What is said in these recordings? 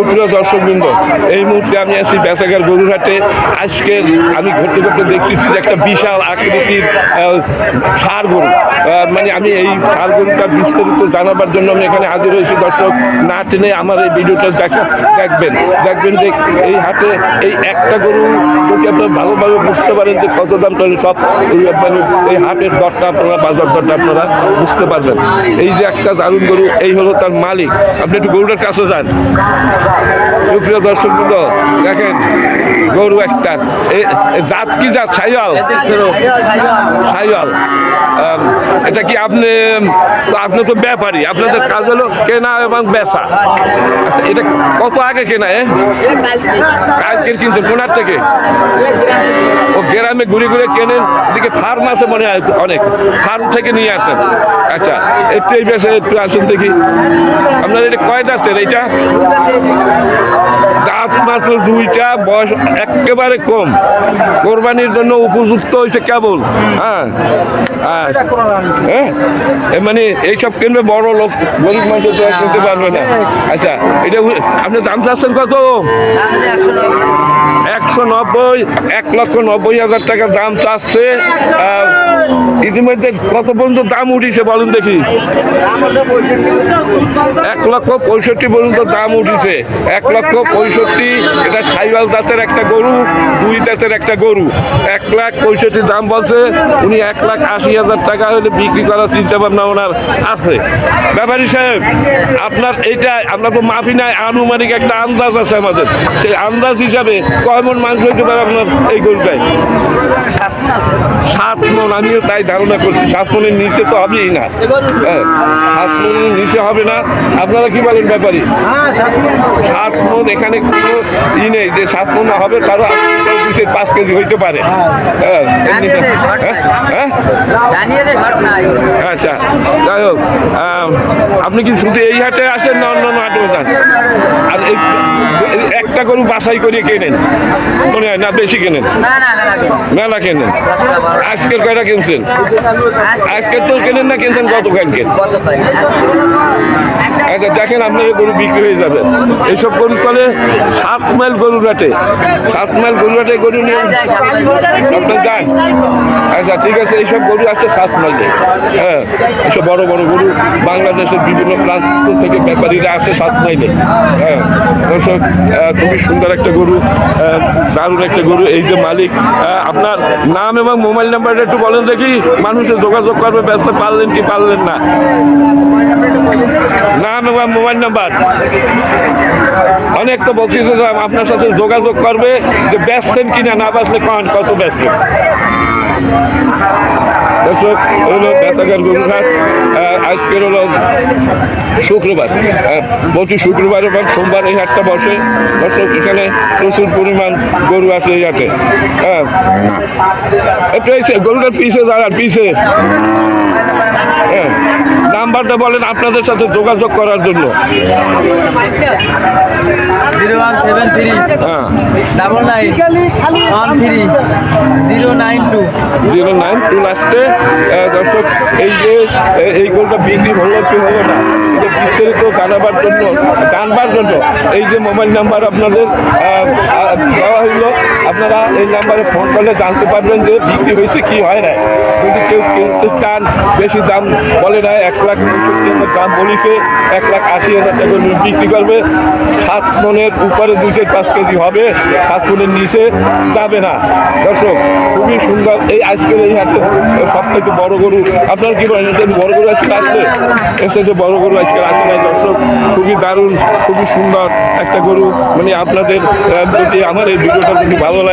সুপ্রিয় দর্শকবৃন্দ, এই মুহূর্তে আমি আছি বেচাগার গরুরহাটে। আজকে আমি ঘুরতে ঘুরতে দেখতেছি যে একটা বিশাল আকৃতির ষাঁড় গরু। মানে আমি এই ষাঁড় গরুটা বিস্তারিত জানাবার জন্য আমি এখানে হাজির হয়েছি। দর্শক, না টেনে আমার এই ভিডিওটা দেখা দেখবেন। দেখবেন যে এই হাটে এই একটা গরু যদি আপনারা ভালোভাবে বুঝতে পারেন যে কত দাম তাহলে সব মানে এই হাটের দরটা আপনারা, বাজার দরটা আপনারা বুঝতে পারবেন। এই যে একটা দারুণ গরু, এই হলো তার মালিক। আপনি একটু গরুটার কাছে যান। সুপ্রিয় দর্শক দেখেন গরু একটা জাত কি জাত? ছাইয়াল আম, এটা কি আপনি আপনি তো ব্যাপারী আপনাদের কাজ হলো কেনা এবং বেচা। আচ্ছা এটা কত আগে কেনা কালকের কিনছেন কোনার থেকে। ও গ্রামে ঘুরে ঘুরে কেনেন এদিকে ফার্ম আছে মনে হয় অনেক। ফার্ম থেকে নিয়ে আসেন। আচ্ছা এই বেশে একটু আসুন দেখি। আপনার এটা কয় দাঁতের এইটা? দাঁত মাত্র দুইটা, বয়স একেবারে কম। কোরবানির জন্য উপযুক্ত হয়েছে কেবল হ্যাঁ? হ্যাঁ। হ্যাঁ? মানে এইসব কিনবে বড় লোক, গরিব মানুষ তো পারবে না। আচ্ছা এটা আপনি দাম চাচ্ছেন কত? একশো নব্বই, এক লক্ষ নব্বই হাজার টাকা দাম চাচ্ছে। ইতিমধ্যে কত পর্যন্ত দাম উঠিছে বলুন দেখি? এক লক্ষ পঁয়ষট্টি পর্যন্ত দাম উঠিছে। এক লক্ষ পঁয়ষট্টি, এটা সাইবাল দাঁতের একটা গরু, দুই দাঁতের একটা গরু। এক লাখ পঁয়ষট্টি দাম বলছে, উনি এক লাখ আশি হাজার টাকা হলে বিক্রি করার চিন্তা ভাবনা ওনার আছে। ব্যাপারী সাহেব, আপনার এইটা, আমরা তো মাফি নাই, আনুমানিক একটা আন্দাজ আছে আমাদের। সেই আন্দাজ হিসাবে কয় মন মাংস হইতে পারে আপনার এই গরুটায় সাত মন আমিও তাই ধারণা করছি সাত মনের নিচে তো হবেই না। হ্যাঁ সাত মনের নিচে হবে না। আপনারা কি বলেন ব্যাপারী? সাত মন এখানে কোনো ই নেই যে সাত মন হবে তারও দুশো পাঁচ কেজি হইতে পারে। হ্যাঁ হ্যাঁ? হ্যাঁ? আচ্ছা যাই হোক আপনি কি শুধু এই হাটে আসেন না অন্য হাটে যান? আর এই একটা গরু বাছাই করে কেনেন। মনে হয় না বেশি কেনেন? মেলা কেনেন? আজকের কয়টা কিনছেন? আজকে তো কেনেন না কিনছেন গতকাল কেন দেখেন আপনার এই গরু বিক্রি হয়ে যাবে। এইসব গরু চলে সাত মাইল গরু রাটে সাত মাইল গরু রাটে গরু নিয়ে আপনার যান। আচ্ছা ঠিক আছে, এইসব গরু আছে সাত মাইলে। হ্যাঁ এইসব বড় বড় গরু বাংলাদেশের বিভিন্ন প্রান্ত থেকে ব্যাপারীরা আসে সাত মাইলে। হ্যাঁ দর্শক খুবই সুন্দর একটা গরু দারুণ একটা গরু। এই যে মালিক আপনার নাম এবং মোবাইল নাম্বারটা একটু বলেন দেখি। মানুষের যোগাযোগ করবে, ব্যস্ত পারলেন কি পারলেন না? নাম এবং মোবাইল নাম্বার। অনেক তো বলছি যে আপনার সাথে যোগাযোগ করবে যে ব্যস্তেন কিনা না বাঁচলে কন কত ব্যস্ত দর্শক হলো বেতাগার গরুঘাট আজকের হলো শুক্রবার। প্রতি শুক্রবার এবং সোমবার এই হাটটা বসে। দর্শক এখানে প্রচুর পরিমাণ গরু আছে এই হাটে। হ্যাঁ। একটু এই সে- গরুটার পিছে দাঁড়ান পিছে হ্যাঁ। নাম্বারটা বলেন আপনাদের সাথে যোগাযোগ করার জন্য। জিরো ওয়ান সেভেন থ্রি হ্যাঁ। Double nine one three zero nine two. Zero nine two লাস্টে দর্শক এই যে এই গোলটা বিক্রি হলো কি হলো না? বিস্তারিত জানাবার জন্য জানবার জন্য এই যে মোবাইল নাম্বার আপনাদের আপনারা এই নাম্বারে ফোন করলে জানতে পারবেন যে বিক্রি হয়েছে কি হয় না যদি কেউ কিনতে চান, বেশি দাম বলে না এক লাখ দাম বলিছে, এক লাখ আশি হাজার টাকা করে বিক্রি করবে। সাত মনের উপরে দুশো পাঁচ কেজি হবে, সাত মনের নিচে যাবে না। দর্শক, খুবই সুন্দর এই আজকের এই হাতে সব থেকে বড় গরু। আপনার কি বলেন বড় গরু আজকে আসছে এসে যে বড় গরু আজকে আসে না? দর্শক, খুবই দারুণ, খুবই সুন্দর একটা গরু। মানে আপনাদের যদি আমার এই ভিডিওটা যদি ভালো লাগে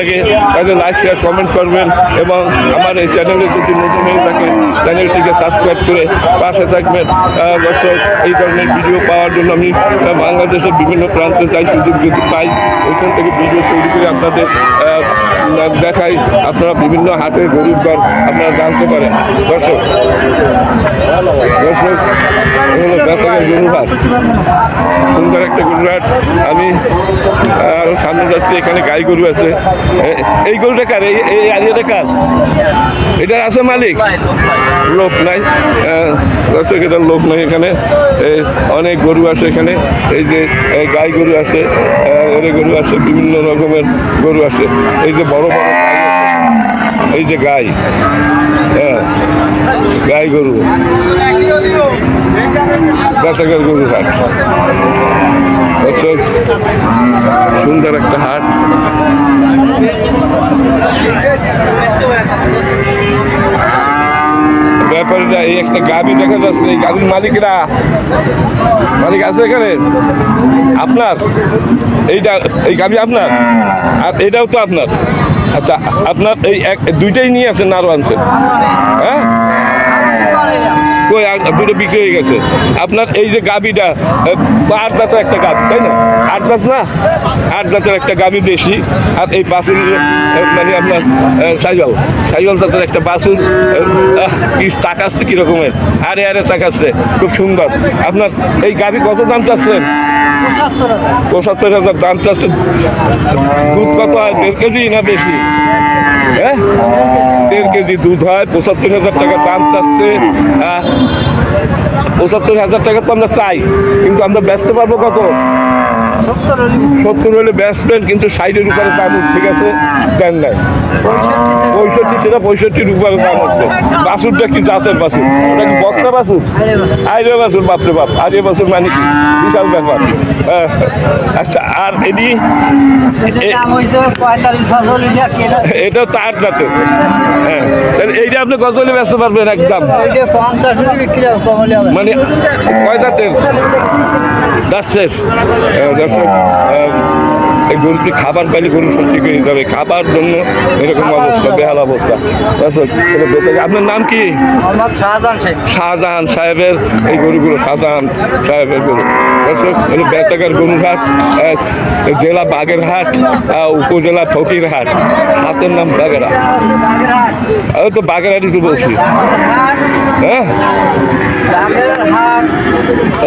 তাহলে লাইক শেয়ার কমেন্ট করবেন এবং আমার এই চ্যানেলে যদি নতুন হয়ে থাকে চ্যানেলটিকে সাবস্ক্রাইব করে পাশে থাকবেন। দর্শক, এই ধরনের ভিডিও পাওয়ার জন্য আমি বাংলাদেশের বিভিন্ন প্রান্তে যাই, সুযোগ যদি পাই, ওইখান থেকে ভিডিও তৈরি করে আপনাদের দেখাই। আপনারা বিভিন্ন হাটের গরিব দর আপনারা জানতে পারেন। দর্শক দর্শক সুন্দর একটা গরুহাট আমি আর সামনে যাচ্ছি, এখানে গাই গরু আছে। এই গরুটা কার? এই আরিয়াটা কার? এটার আছে মালিক? লোক নাই। এটার লোক নাই এখানে। অনেক গরু আছে এখানে। এই যে গাই গরু আছে এর গরু আছে, বিভিন্ন রকমের গরু আছে। এই যে বড় বড় এই যে গাই। হ্যাঁ গাই গরু। বেতাকার গরু হাট। সুন্দর একটা হাট। ব্যাপারটা এই একটা গাড়ি দেখা যাচ্ছে এই গাড়ির মালিকরা। মালিক আছে এখানে? আপনার? এইটা, এই গাড়ি আপনার? আর এটাও তো আপনার। আচ্ছা আপনার এই এক, দুইটাই নিয়ে আছেন আরও আনছেন হ্যাঁ? কই দুটো বিক্রি হয়ে গেছে। আপনার এই যে গাবিটা আট দাঁতের একটা গাবি তাই না? আট দাঁত না? আট দাঁতের একটা গাবি দেশি আর এই বাসুর মানে আপনার সাইজল সাইজল দাঁতের একটা বাসুর কি তাকাচ্ছে কিরকমের আরে আরে তাকাচ্ছে খুব সুন্দর। আপনার এই গাবি কত দাম চাচ্ছেন? হাজার। পঁচাত্তর হাজার দাম চাচ্ছে। দুধ কত হয় দেড় কেজি না বেশি? হ্যাঁ? দেড় কেজি দুধ হয়, পঁচাত্তর হাজার টাকা দাম চাচ্ছে। পঁচাত্তর হাজার টাকা তো আমরা চাই, কিন্তু আমরা ব্যস্ত পারব কত? সত্তর হলি বেচবেন কিন্তু ষাটের উপরে দাম ঠিক আছে? দেন নাই। পঁয়ষট্টি সেটা। পঁয়ষট্টির উপরে দাম হচ্ছে বাসুরটা কি জাতের বাসুর। ওটা কি বকনা বাসুর? আইরে বাসুর বাপরে বাপ। আইরে বাসুর মানে কি? বিশাল ব্যাপার। আচ্ছা আর এটি এটা তো আট হ্যাঁ এইটা আপনি কত হলে ব্যস্ত পারবেন একদম? মানে কয় দাঁতের? দাঁত শেষ আহ, দর্শক আহ, এই গরুটি খাবার পাইলে গরু সত্যি করে দিতে হবে। খাবার জন্য এরকম অবস্থা বেহাল অবস্থা। আপনার নাম কি? শাহজাহান শেখ। শাহজাহান সাহেবের এই গরুগুলো শাহজাহান সাহেবের গরু। বেতাকার গরুরহাট জেলা বাগেরহাট উপজেলা ফকিরহাট। হাতের নাম বাগেরহাট। আমি তো বাগেরহাটই তো বলছি। হ্যাঁ?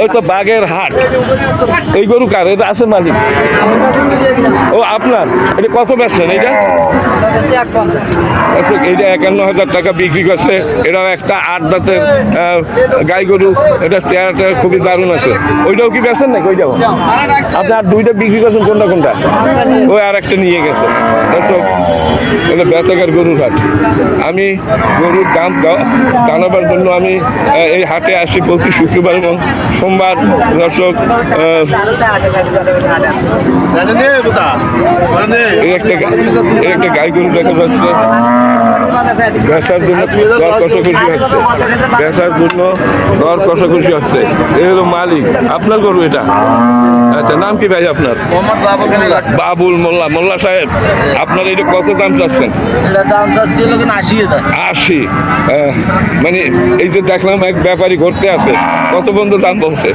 ওই তো বাগের হাট এই গরু কার? এটা আছে মালিক। ও আপনার? এটা কত বেচছেন পঞ্চাশ আচ্ছা, এইটা একান্ন হাজার টাকা বিক্রি করছে। এটাও একটা আট দাঁতের গাই গরু। এটা চেয়ারটা খুবই দারুণ আছে। ওইটাও কি বেচেন নাকি? ওইটাও? আপনি আর দুইটা বিক্রি করছেন কোনটা কোনটা? ওই আর একটা নিয়ে গেছে। এটা বেতাকার গরুর হাট। আমি গরুর দাম জানাবার জন্য আমি এই হাটে আসি প্রতি শুক্রবার এবং সোমবার। দর্শক একটা একটা গাই গরু দেখা যাচ্ছে। বেচার জন্য দর কষাকষি হচ্ছে। বেচার জন্য দর কষাকষি হচ্ছে। এই হলো মালিক। আপনার গরু এটা? আচ্ছা নাম কি ভাই আপনার? বাবুল মোল্লা। বাবুল মোল্লা মোল্লা সাহেব। আপনার এটা কত দাম চাচ্ছেন? দাম চাচ্ছিল কিন্তু আশি হাজার। আশি? মানে এই যে দেখলাম এক ব্যাপারী ঘুরতে আছে কত পর্যন্ত দাম বলছে?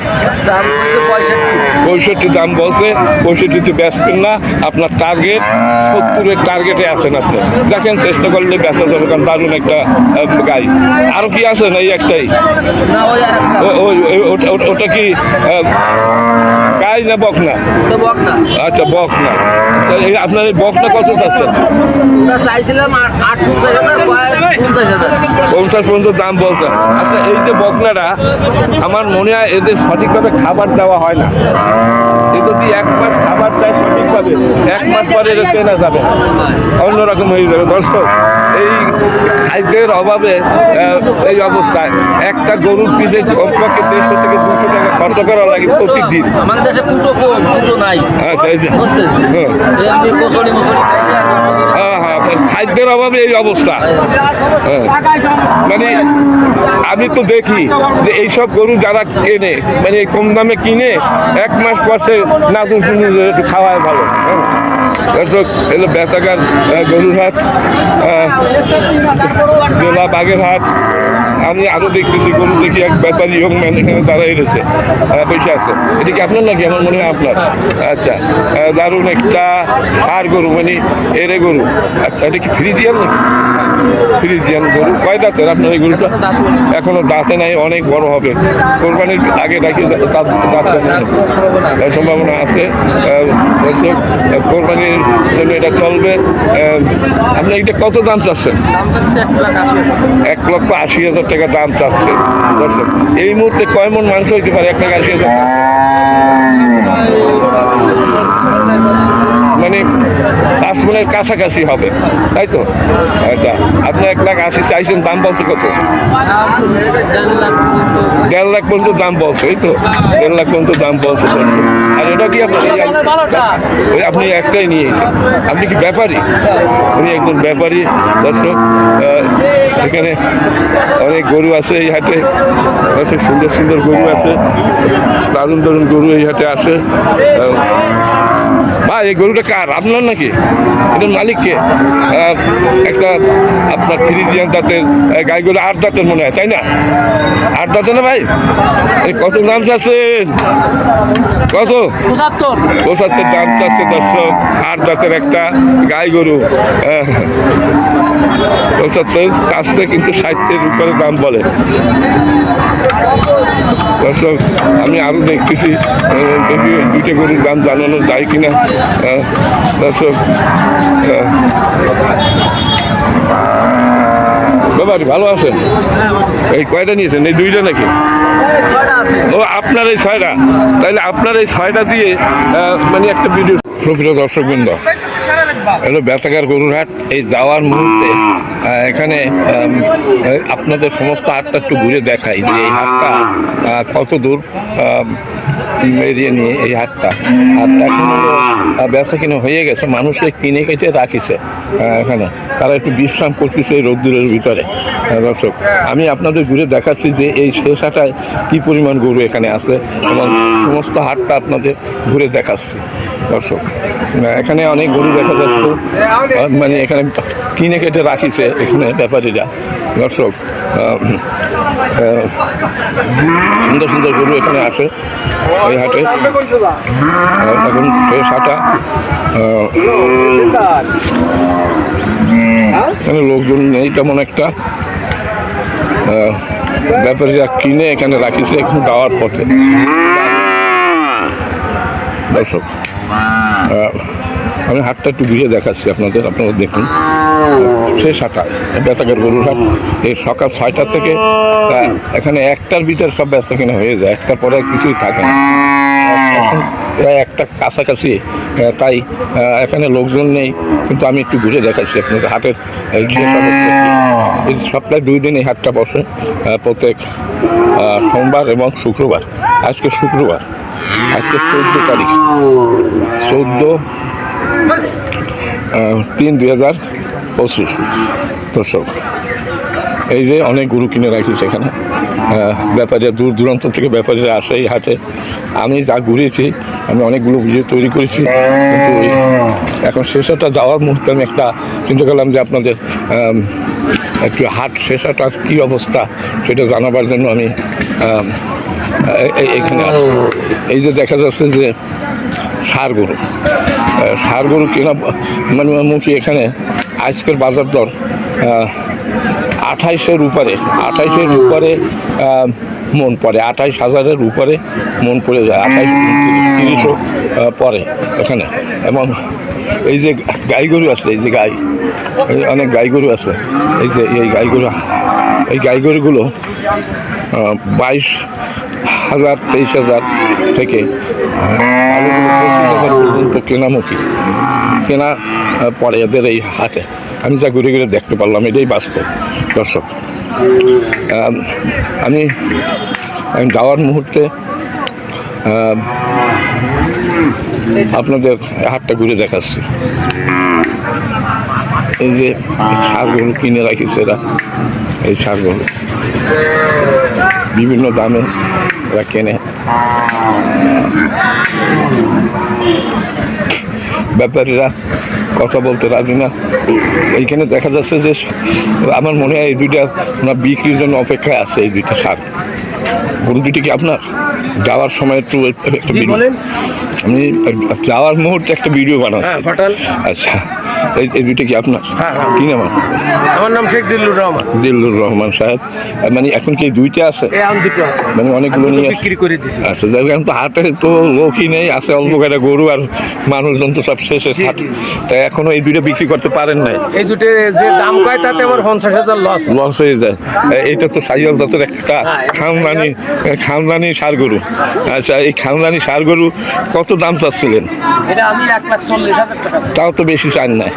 পঁয়ষট্টি। দাম বলছে পঁয়ষট্টিতে বেচবেন না আপনার টার্গেট সত্তরের টার্গেটে আছেন আপনি। দেখেন চেষ্টা করলে বেচা যাবে কারণ দারুণ একটা গাই। আরও কি আছে না এই একটাই? ওটা- কি গাই না বক না তো বক না আচ্ছা বক না তা এই আপনার এই বকটা কত চাচ্ছেন? চাইছিলাম পঞ্চাশ পর্যন্ত দাম বলছেন আচ্ছা এই যে বকনারা আমার মনে হয় এদের সঠিকভাবে খাবার দেওয়া হয় না। এ যদি এক মাস খাবার দেয় সঠিকভাবে, এক মাস পরে এটা চেনা যাবে। অন্যরকম হয়ে যাবে, দর্শক। এই খাদ্যের অভাবে এই অবস্থায় একটা গরুর পিছে কমপক্ষে দেড়শো থেকে দুশো টাকা খরচ করা লাগে প্রতিদিন। আমাদের দেশে কুটো কম কুটো নাই। আচ্ছা হ্যাঁ। খাইয়া হ্যাঁ হ্যাঁ খাদ্যের অভাবে এই অবস্থা। হ্যাঁ। মানে আমি তো দেখি যে এইসব গরু যারা কেনে মানে কম দামে কিনে এক মাস পরে না একটু খাওয়ায় ভালো। হ্যাঁ। দর্শক এলো বেতাগার গরুর হাট জেলা হাট আমি আরও দেখতেছি, গরু দেখি এক ব্যাপারী ইয়ং ম্যান এখানে দাঁড়াই রয়েছে বসে আছে। এটা কি আপনার নাকি? আমার মনে হয় আপনার। আচ্ছা দারুণ একটা আর গরু মানে এরে গরু। আচ্ছা এটা কি ফ্রি নাকি? ফ্রিজিয়ান গরু কয় দাঁতের আপনার এই গরুটা এখনও দাঁতে নাই অনেক বড় হবে। কোরবানির আগে নাকি দাঁত দাঁত সম্ভাবনা আছে। কোরবানির জন্য এটা চলবে। আপনি এটা কত দাম চাচ্ছেন? এক লক্ষ আশি হাজার টাকা দাম চাচ্ছে। দর্শক এই মুহূর্তে কয় মন মাংস হইতে পারে এক লাখ আশি হাজার? মানে পাঁচ মনের কাছাকাছি হবে, তাই তো? আচ্ছা আপনি এক লাখ আশি চাইছেন, দাম বলতে কত? দেড় লাখ পর্যন্ত দাম বলছে, এই তো? দেড় লাখ পর্যন্ত দাম বলছে আর এটা কি আপনার ওই আপনি একটাই নিয়ে আপনি কি ব্যাপারী? উনি একজন ব্যাপারী, দর্শক। এখানে অনেক গরু আছে এই হাটে। অনেক সুন্দর সুন্দর গরু আছে। দারুণ দারুণ গরু এই হাটে আসে ভাই এই গরুটা কার? আপনার নাকি? এটার মালিককে একটা আপনার ফ্রিজিয়ান দাঁতের আহ, গাইগুলো আট দাঁতের মনে হয় তাই না? আট দাঁতে না ভাই? এই কত দাম চাচ্ছেন? কত? পঁচাত্তর। পঁচাত্তর দাম চাচ্ছে দর্শক আট দাঁতের একটা গাই গরু আহ, পঁচাত্তর কাছে কিন্তু ষাটের উপরে দাম বলে। দর্শক, আমি আরও দেখতেছি দেখি দুইটা গরুর দাম জানানো যায় কিনা। দর্শক বাবারি, ভালো আছেন? এই কয়টা নিয়েছেন? এই দুইটা নাকি? ও, আপনার এই ছয়টা। তাহলে আপনার এই ছয়টা দিয়ে মানে একটা ভিডিও প্রকৃত দর্শক বৃন্দ হলো বেতাকার গরুর হাট এই যাওয়ার মুহূর্তে এখানে আপনাদের সমস্ত হাটটা একটু ঘুরে দেখাই যে এই হাটটা কত দূর এরিয়া নিয়ে এই হাটটা আর এখন বেচা কিনে হয়ে গেছে, মানুষে কিনে কেটে রাখিছে এখানে। তারা একটু বিশ্রাম করতেছে এই রোদ্দুরের ভিতরে দর্শক। আমি আপনাদের ঘুরে দেখাচ্ছি যে এই শেষ হাটায় কি পরিমাণ গরু এখানে আছে এবং সমস্ত হাটটা আপনাদের ঘুরে দেখাচ্ছি। দর্শক এখানে অনেক গরু দেখা যাচ্ছে। মানে এখানে কিনে কেটে রাখিছে এখানে ব্যাপারীরা। দর্শক সুন্দর সুন্দর গরু এখানে আসে এই হাটে। এখন শেষ হাটা। এখানে লোকজন নেই তেমন একটা। ব্যাপারীরা কিনে এখানে রাখিছে, এখন যাওয়ার পথে। দর্শক আমি হাটটা একটু ঘুরে দেখাচ্ছি আপনাদের আপনারা দেখুন। শেষ হাটা বেতাকের গরুর হাট। এই সকাল ছয়টা থেকে আহ, এখানে একটার ভিতরে সব ব্যস্ত কিনা হয়ে যায় একটার পরে কিছুই থাকে না। প্রায় একটা কাছাকাছি তাই এখানে লোকজন নেই কিন্তু আমি একটু ঘুরে দেখাচ্ছি আপনাদের হাটের সপ্তাহে দুই দিন এই হাটটা বসে প্রত্যেক সোমবার এবং শুক্রবার আজকে শুক্রবার। আজকে চোদ্দ তারিখ। চোদ্দ তিন দুই হাজার পঁচিশ দর্শক। এই যে অনেক গরু কিনে রাখিস এখানে ব্যাপারীরা দূর দূরান্ত থেকে ব্যাপারীরা আসে এই হাটে। আমি যা ঘুরেছি, আমি অনেকগুলো ভিডিও তৈরি করেছি। এখন শেষটা যাওয়ার মুহূর্তে আমি একটা চিন্তা করলাম যে আপনাদের একটু হাট শেষাটা কী অবস্থা সেটা জানাবার জন্য আমি এখানে এই যে দেখা যাচ্ছে যে সার গরু সার গরু কেনা মানে মুখী এখানে আজকের বাজার দর আঠাইশের উপরে আঠাইশের উপরে মন পড়ে আঠাইশ হাজারের উপরে মন পড়ে যায় আঠাইশ তিরিশও পড়ে এখানে। এবং এই যে গাই গরু আছে এই যে গাই অনেক গাই গরু আছে এই যে এই গাই গরু এই গাই গরুগুলো বাইশ হাজার, তেইশ হাজার থেকে। পর্যন্ত কেনামুখী। কেনা পরে এদের এই হাটে। আমি যা ঘুরে ঘুরে দেখতে পারলাম, এটাই বাস্তব, দর্শক। আমি আমি যাওয়ার মুহূর্তে আপনাদের হাটটা ঘুরে দেখাচ্ছি। এই যে সারগুলো কিনে রাখিছে এরা। এই সারগুলো বিভিন্ন দামে এরা কেনে। ব্যাপারীরা কথা বলতে রাজি না। এইখানে দেখা যাচ্ছে যে আমার মনে হয় এই দুইটা ওনার বিক্রির জন্য অপেক্ষায় আছে এই দুইটা সার গরু দুটি কি আপনার? যাওয়ার সময় একটু একটা ভিডিও আমি যাওয়ার মুহূর্তে একটা ভিডিও বানাবো হ্যাঁ আচ্ছা। এই দুইটা কি আপনার? হ্যাঁ, হ্যাঁ। কি নাম আমার নাম শেখ জিল্লুর রহমান। দিল্লুর রহমান সাহেব। মানে এখন কি দুইটা আছে? মানে অনেকগুলো নিয়ে বিক্রি করে দিছি। আচ্ছা যাই এখন তো হাটে তো লোকই নেই আছে অল্প কয়টা গরু আর মানুষজন তো সব শেষে জি। তাই এখনও এই দুইটা বিক্রি করতে পারেন নাই? এই দুটো যে দাম কয় তাতে আমার পঞ্চাশ হাজার লস লস হয়ে যায়। এটা তো সাইয়াল জাতের একটা হ্যাঁ, খানদানি খানদানি সার গরু। আচ্ছা এই খানদানি সার গরু কত দাম চাচ্ছিলেন? তাও তো বেশি চান নাই।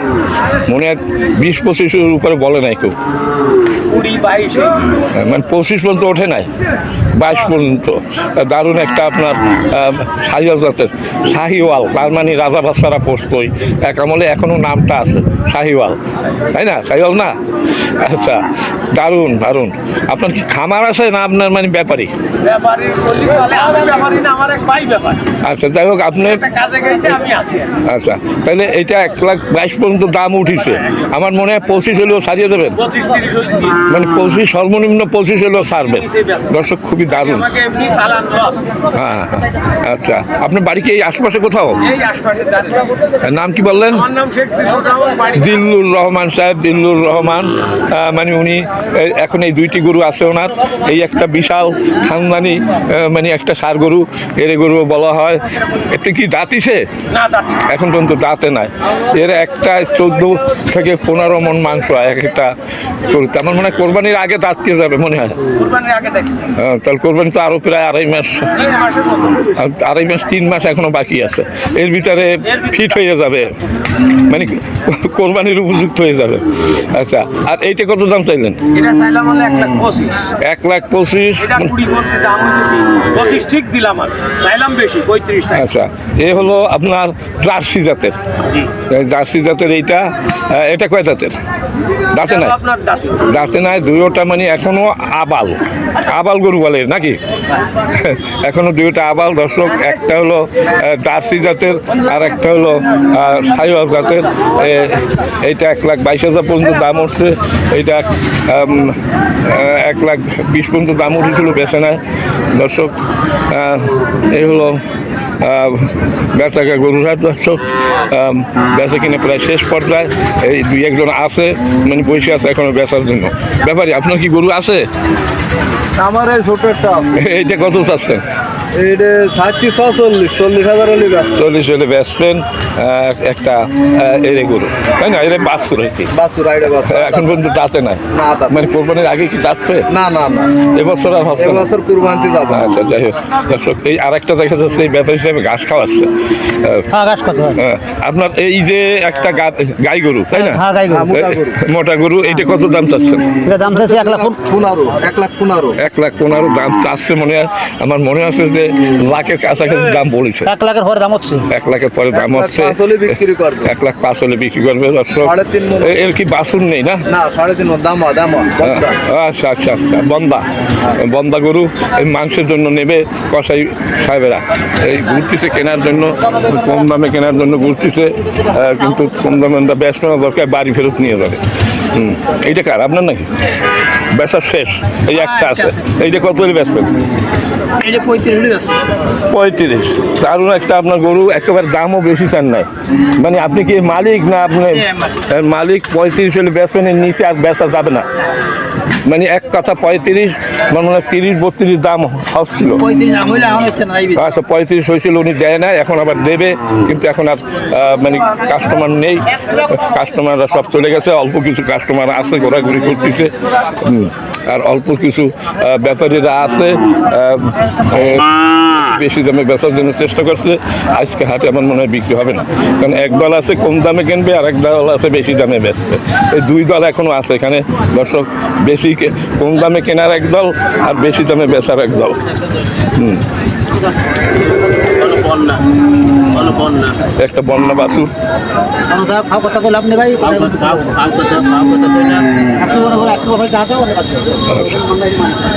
মনে হয় বিশ পঁচিশের উপরে বলে নাই কেউ। মানে পঁচিশ পর্যন্ত ওঠে নাই। বাইশ পর্যন্ত। দারুণ একটা আপনার সাহিওয়াল জাতের শাহিওয়াল। তার মানে রাজা বাচ্চারা পোষতই এক আমলে এখনও নামটা আছে শাহিওয়াল। তাই না? শাহিওয়াল না? আচ্ছা দারুণ দারুণ। আপনার কি খামার আছে না আপনার মানে ব্যাপারী? ব্যাপারী বললি চলে আমি ব্যাপারী না আমার এক ভাই ব্যাপার। আচ্ছা যাই হোক আপনি একটা কাজে গেছে আমি আছি। আর কি। আচ্ছা তাহলে এটা এক লাখ বাইশ পর্যন্ত দাম উঠিছে। আমার মনে হয় পঁচিশ হলেও সারিয়ে দেবেন? মানে পঁচিশ সর্বনিম্ন পঁচিশ হলেও ছাড়বেন দর্শক খুবই দারুণ। লস হ্যাঁ হ্যাঁ। আচ্ছা আপনার বাড়ি কি এই আশপাশে কোথাও? নাম কি বললেন? দিল্লুর রহমান সাহেব দিল্লুর রহমান। মানে উনি এখন এই দুইটি গরু আছে ওনার। এই একটা বিশাল খানদানি মানে একটা সার গরু এর গরু বলা হয়। এতে কি দাঁতিছে এখন পর্যন্ত দাঁতে নাই। এর একটা চোদ্দ থেকে পনেরো মন মাংস হয় এক একটা গরু। আমার মনে হয় কোরবানির আগে দাঁত দিয়ে যাবে মনে হয়। আহ, তাহলে কোরবানি তো আরও প্রায় আড়াই মাস। আড়াই মাস তিন মাস এখনও বাকি আছে। এর ভিতরে ফিট হয়ে যাবে। মানে কোরবানির উপযুক্ত হয়ে যাবে। আচ্ছা আর এইটা কত দাম চাইলেন? এক লাখ পঁচিশ। পঁচিশ। ঠিক দিলাম আচ্ছা এ হলো আপনার জার্সি জাতের। জার্সি জাতের এইটা এটা কয় জাতের দাঁতে নাই? দাঁতে। নাই দুইটা মানে এখনও আবাল। আবাল গরু বলে নাকি? এখনও দুইটা আবাল দর্শক একটা হলো জার্সি জাতের আর একটা হলো সাইওয়াল জাতের। এইটা এক লাখ বাইশ হাজার পর্যন্ত দাম উঠছে। এইটা এক লাখ বিশ পর্যন্ত দাম উঠেছিল বেছে নেয়। দর্শক এই হলো বেচাকা গরুর হাট দর্শক বেচা কিনে প্রায় শেষ পর্যায়ে। এই দুই একজন আছে মানে বসে আছে এখনও বেচার জন্য। ব্যাপারে আপনার কি গরু আছে? আমার এই ছোট একটা এইটা কত চাচ্ছেন? এইটা ষাটটি ছচল্লিশ চল্লিশ হাজার হলে ব্যস্ত। চল্লিশ হলে বেচবেন একটা এরে গরু তাই না? এরে আর কি। বাসু এখন পর্যন্ত দাঁতে নাই। না দাঁত মানে কোরবানির আগে কি দাঁতবে? না না না। এবছর আর হচ্ছে এবছর কুরবানিতে যাব। আচ্ছা যাই হোক। দর্শক এই আরেকটা দেখা যাচ্ছে এই ব্যাপারী হিসেবে ঘাস খাওয়াচ্ছে। হ্যাঁ হয়। আপনার এই যে একটা গা- গাই গরু তাই না? হ্যাঁ গাই গরু। মোটা গরু। মোটা গরু এইটা কত দাম চাচ্ছেন? এটা দাম চাইছে এক লাখ পনেরো এক লাখ পনেরো। এক লাখ পনেরো দাম চাচ্ছে মনে হয়। আমার মনে আছে যে লাখের কাছাকাছি দাম বলেছে। এক লাখের পরে দাম হচ্ছে। এক লাখের পরে দাম লাখ হচ্ছে। পাঁচ হলে বিক্রি করবে। এক লাখ পাঁচ হলে বিক্রি করবে এর কি বাসুন নেই না? না সাড়ে তিন দামা দামা আচ্ছা আচ্ছা আচ্ছা বন্দা। বন্দা গরু এই মাংসের জন্য নেবে কসাই সাহেবেরা। এই ঘুরতেছে কেনার জন্য কম দামে কেনার জন্য ঘুরতেছে কিন্তু কম দামে ব্যস্ত দরকার বাড়ি ফেরত নিয়ে যাবে। হুম এইটা কার? আপনার নাকি? বেচার শেষ। এই একটা আছে। এইটা কত বেচবেন? এটা পঁয়ত্রিশ পঁয়ত্রিশ। দারুণ একটা আপনার গরু একেবারে দামও বেশি চান নাই। মানে আপনি কি মালিক না আপনি? মালিক। পঁয়ত্রিশ হলে বেচবেন নিচে আর বেচা যাবে না। মানে এক কথা পঁয়ত্রিশ মনে হয় তিরিশ বত্রিশ দাম হচ্ছিল। পঁয়ত্রিশ দাম হইলে এখন হচ্ছে না আচ্ছা পঁয়ত্রিশ হয়েছিল উনি দেয় না এখন আবার দেবে। কিন্তু এখন আর আহ, মানে কাস্টমার নেই। কাস্টমাররা সব চলে গেছে অল্প কিছু কাস্টমার আছে, ঘোরাঘুরি করতেছে। আর অল্প কিছু ব্যাপারীরা আছে বেশি দামে বেচার জন্য চেষ্টা করছে। আজকে হাটে আমার মনে হয় বিক্রি হবে না। কারণ এক দল আছে কম দামে কিনবে আর এক দল আছে বেশি দামে বেচবে। এই দুই দল এখনও আছে এখানে। দর্শক, বেশি কম দামে কেনার এক দল আর বেশি দামে বেচার এক দল। হুম। একটা বন্যা বাছুর।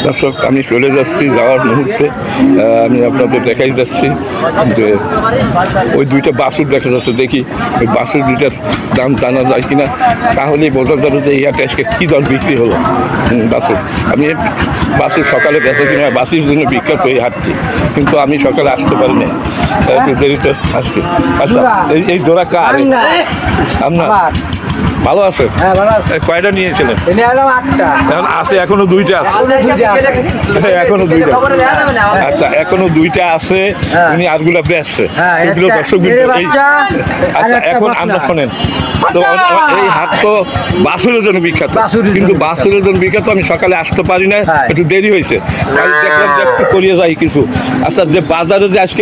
দর্শক আমি চলে যাচ্ছি যাওয়ার মুহূর্তে। আমি আপনাদের দেখাই যাচ্ছি যে ওই দুইটা বাসুর দেখা যাচ্ছে। দেখি ওই বাসুর দুইটার দাম জানা যায় কিনা। তাহলেই বোঝা যাবে যে এই হাটে আজকে কী দর বিক্রি হলো। বাসুর আমি বাসুর সকালে বেচা কিনা বাসির জন্য বিখ্যাত এই হাটটি। কিন্তু আমি সকালে আসতে পারি না দেরিতে আচ্ছা এই এই জোড়া কার? আপনার ভালো আছে? হ্যাঁ ভালো আছে। কয়টা নিয়েছিলেন? এনে এলাম আটটা। এখন আছে এখনও দুইটা আছে। এখনও দুইটা আচ্ছা এখনও দুইটা আছে হ্যাঁ। উনি আরগুলা বেচছে। হ্যাঁ, এগুলো দর্শক আচ্ছা এখন। আমরা শোনেন। তো এই হাট তো বাসুরের জন্য বিখ্যাত। কিন্তু। বাসুরের জন্য বিখ্যাত আমি সকালে আসতে পারি না হ্যাঁ। একটু দেরি হয়েছে। দেখলাম যে একটু করিয়ে যাই কিছু। আচ্ছা যে বাজারে যে আজকে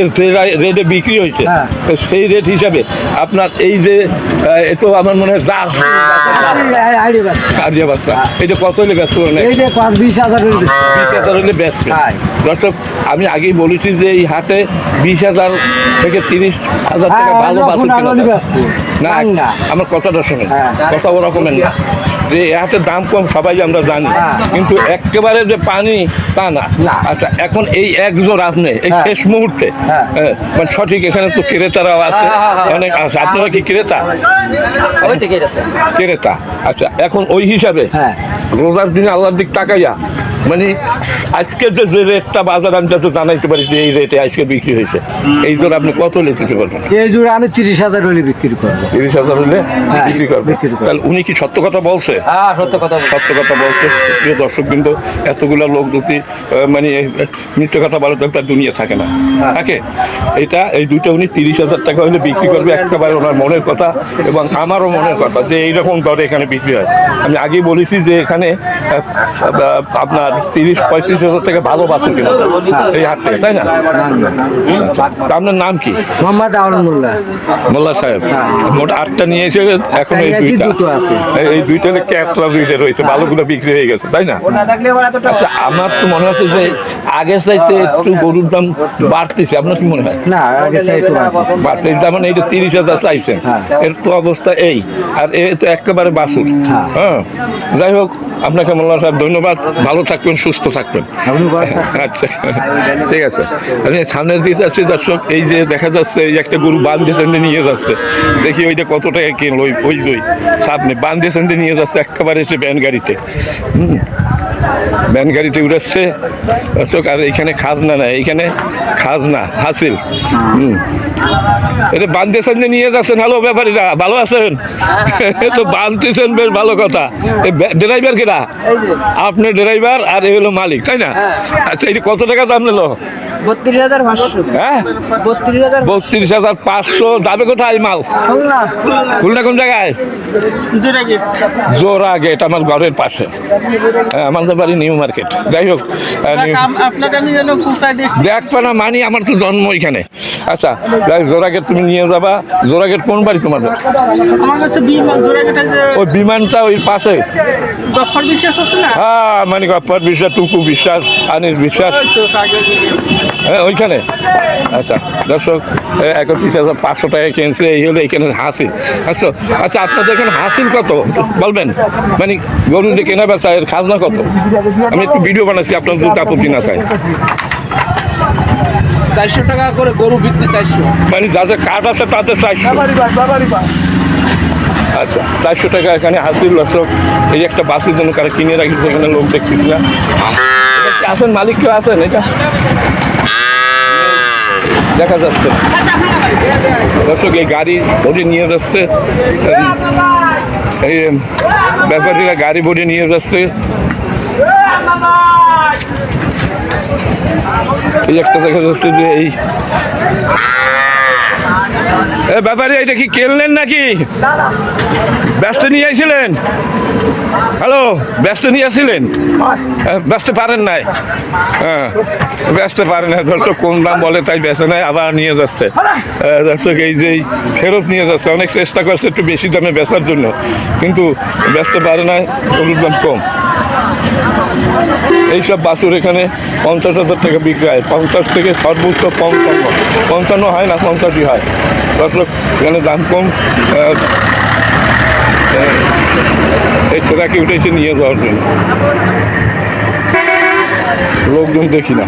রেটে বিক্রি হয়েছে হ্যাঁ। তো সেই রেট হিসাবে আপনার এই যে এ তো আমার মনে হয় বাচ্চা। এটা কত হলে ব্যস্ত বিশ হাজার বিশ হাজার হলে ব্যস্ত। হ্যাঁ। দর্শক আমি আগে বলেছি যে এই হাটে বিশ হাজার থেকে তিরিশ হাজার টাকা হ্যাঁ, ভালো যখন না না। আমার কথাটা শুনে হ্যাঁ। কথা ওরকমের না যে এ হাটের দাম কম সবাই আমরা জানি হ্যাঁ। কিন্তু একেবারে যে পানি তা না। আচ্ছা এখন এই এক জোর আপনি এই হ্যাঁ। শেষ মুহূর্তে মানে সঠিক এখানে তো ক্রেতারাও আছে। অনেক আছে আপনারা কি ক্রেতা ক্রেতা আচ্ছা এখন ওই হিসাবে হ্যাঁ। রোজার দিনে আল্লাহর দিক তাকাইয়া মানে আজকে যে যে রেটটা বাজার আমি যাতে জানাইতে পারি যে এই রেটে আজকে বিক্রি হয়েছে এই জন্য আপনি কত লিখতে পারবেন এই জুড়ে আমি তিরিশ হাজার হলে বিক্রি করব। তিরিশ হাজার হলে হ্যাঁ, বিক্রি করবে। তাহলে উনি কি সত্য কথা বলছে? হ্যাঁ সত্য কথা সত্য কথা বলছে। প্রিয় দর্শক কিন্তু এতগুলা লোক যদি মানে মিথ্য কথা বলে তো তার দুনিয়া থাকে না। থাকে? এটা এই দুইটা উনি তিরিশ হাজার টাকা হলে বিক্রি করবে একেবারে ওনার মনের কথা এবং আমারও মনের কথা যে এইরকম দরে এখানে বিক্রি হয়। আমি আগেই বলেছি যে এখানে আপনার আপনার তিরিশ পঁয়ত্রিশ হাজার টাকা ভালো বাছুর কিনা। এই হাট থেকে তাই না? তা আপনার নাম কি? মোহাম্মদ আলমুল্লাহ। মোল্লা সাহেব। মোট আটটা নিয়েছে এখন এই দুইটা। দুটো আছে। এই- দুইটা ক্যাপলা দুইটা রয়েছে ভালোগুলো বিক্রি হয়ে গেছে তাই না? আচ্ছা আমার তো মনে হচ্ছে যে আগের চাইতে একটু গরুর দাম বাড়তেছে আপনার কি মনে হয়? না আগে চাইতো বাড়তে তার মানে এইটা তিরিশ হাজার চাইছেন হ্যাঁ। এর তো অবস্থা এই। আর এ তো একেবারে বাসুর। হ্যাঁ। হ্যাঁ। যাই হোক আপনাকে মোল্লা সাহেব ধন্যবাদ ভালো থাকবেন সুস্থ থাকবেন। আচ্ছা ঠিক আছে। আমি সামনের দিকে যাচ্ছি দর্শক এই যে দেখা যাচ্ছে এই একটা গরু বান্ধে সেন্ডে নিয়ে যাচ্ছে। দেখি ওইটা কত টাকা কিনলো ওই ওই দই সামনে। বান্ধে সেন্ডে নিয়ে যাচ্ছে একেবারে এসে ব্যান গাড়িতে। হুম। ভ্যান গাড়িতে উড়াচ্ছে দর্শক আর এইখানে খাজনা না এইখানে খাজনা হাসিল। হুম। এটা বান্ধে সেন্ডে নিয়ে যাচ্ছেন। হ্যালো ব্যাপারীরা ভালো আছেন? তো বানতেছেন বেশ ভালো কথা। ড্রাইভার কেনা? আপনি ড্রাইভার? আর এই হলো মালিক তাই না? আচ্ছা এটা কত টাকা দাম নিল? বত্রিশ হাজার পাঁচশো। হ্যাঁ বত্রিশ হাজার পাঁচশো। যাবে কোথায় মাল? খুলনা। কোন জায়গায়? জোড়া গেট। আমার ঘরের পাশে। হ্যাঁ, আমাদের বাড়ি নিউ মার্কেট। যাই হোক দেখবে না মানি আমার তো জন্ম এখানে। আচ্ছা যাই হোক, জোড়াগেট তুমি নিয়ে যাবা। জোড়াগেট কোন বাড়ি যে ওই বিমানটা ওই পাশে। হ্যাঁ মানে গপ্পর বিশ্বাস টুকু বিশ্বাস আনিস বিশ্বাস। হ্যাঁ ওইখানে? আচ্ছা দর্শক একত্রিশ হাজার পাঁচশো টাকা কিনছে এই হলো এখানে হাসিল আচ্ছা আচ্ছা আপনাদের এখানে হাসিল কত? বলবেন। মানে গরু যে কেনা বেচা এর খাজনা কত? আমি একটু ভিডিও বানাচ্ছি আপনার যদি আপত্তি না চাই চারশো টাকা করে গরু বিক্রি চারশো। মানে যাদের কাঠ আছে তাদের চারশো। আচ্ছা চারশো টাকা এখানে হাসিল দর্শক এই একটা বাসের জন্য কারা কিনে রাখিছে, এখানে লোক দেখতেছি। না মালিক কেউ আছেন? এটা? দেখা যাচ্ছে। দর্শক, এই গাড়ি ভরে নিয়ে যাচ্ছে। এই ব্যাপারীরা গাড়ি ভরে নিয়ে যাচ্ছে। এই একটা দেখা যাচ্ছে যে এই ব্যাপারে এটা কি কেনলেন নাকি? ব্যস্ত নিয়ে আসছিলেন হ্যালো, ব্যস্ত নিয়ে আসছিলেন ব্যস্ত পারেন নাই। হ্যাঁ ব্যস্ত পারেন না দর্শক, কোন দাম বলে তাই বেচে নাই, আবার নিয়ে যাচ্ছে। দর্শক, এই যে ফেরত নিয়ে যাচ্ছে, অনেক চেষ্টা করছে একটু বেশি দামে বেচার জন্য। কিন্তু ব্যস্ত পারে না গরুর দাম কম। এইসব বাছুর এখানে পঞ্চাশ হাজার টাকা বিক্রি হয় পঞ্চাশ থেকে সর্বোচ্চ পঞ্চান্ন। পঞ্চান্ন হয় না, পঞ্চাশই হয়। এখানে দাম কম। এই ট্রাকে উঠেছে নিয়ে যাওয়ার জন্য। লোকজন দেখি না।